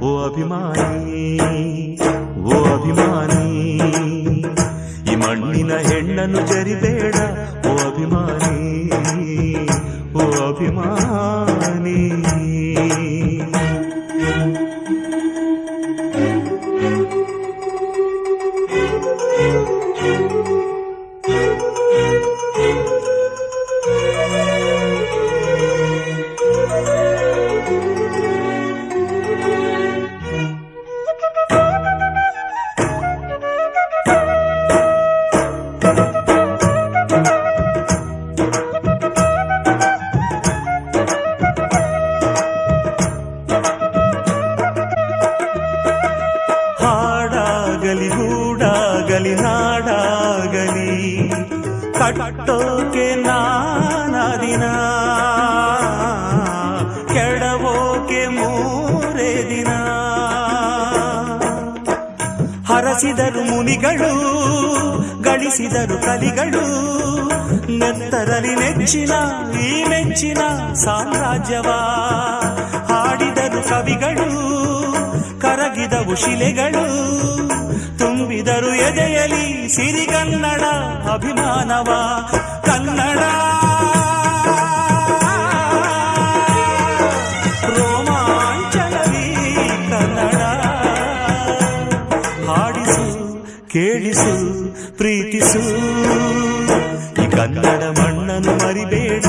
ಓ ಅಭಿಮಾನಿ ಓ ಅಭಿಮಾನಿ ಈ ಮಣ್ಣಿನ ಹೆಣ್ಣನ್ನು ಜರಿಬೇಡ ಓ ಅಭಿಮಾನಿ ಓ ಅಭಿಮಾನಿ ಹಾಡಾಗಲಿ ಹೂಡಾಗಲಿ ನಾಡಾಗಲಿ, ಕಟ್ಟೋಕೆ ನಾನಿನ ಕೆಡವೋಕೆ ಮೂರೆ ದಿನ. ಹರಸಿದರು ಮುನಿಗಳು, ಗಳಿಸಿದರು ಕಲಿಗಳು, ನೆತ್ತರಲಿ ನೆಚ್ಚಿನ ಈ ಮೆಚ್ಚಿನ ಸಾಮ್ರಾಜ್ಯವ. ಹಾಡಿದರು ಕವಿಗಳು, ಕರಗಿದವು ಶಿಲೆಗಳು ತುಂಬಿದರು ಎದೆಯಲಿ ಸಿರಿಗನ್ನಡ ಅಭಿಮಾನವ. ಕನ್ನಡ. ರೋಮಾಂಚನವೀ ಕನ್ನಡ. ಹಾಡಿಸು, ಕೇಳಿಸು, ಪ್ರೀತಿಸು. ಈ ಕನ್ನಡ ಮಣ್ಣನ್ನು ಮರಿಬೇಡ,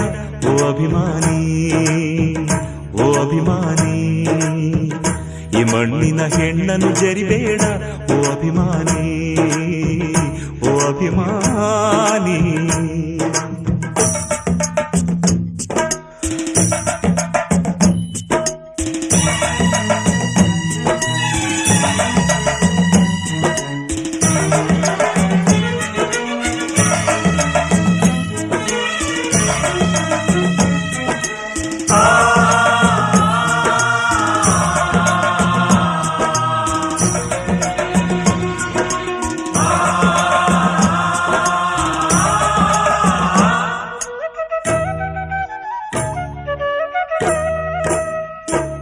ಓ ಅಭಿಮಾನಿ ಓ ಅಭಿಮಾನಿ. ಈ ಮಣ್ಣಿನ ಹೆಣ್ಣನ್ನು ಜರಿಬೇಡ, ಓ ಅಭಿಮಾನಿ. ಓ ಅಭಿಮಾನಿ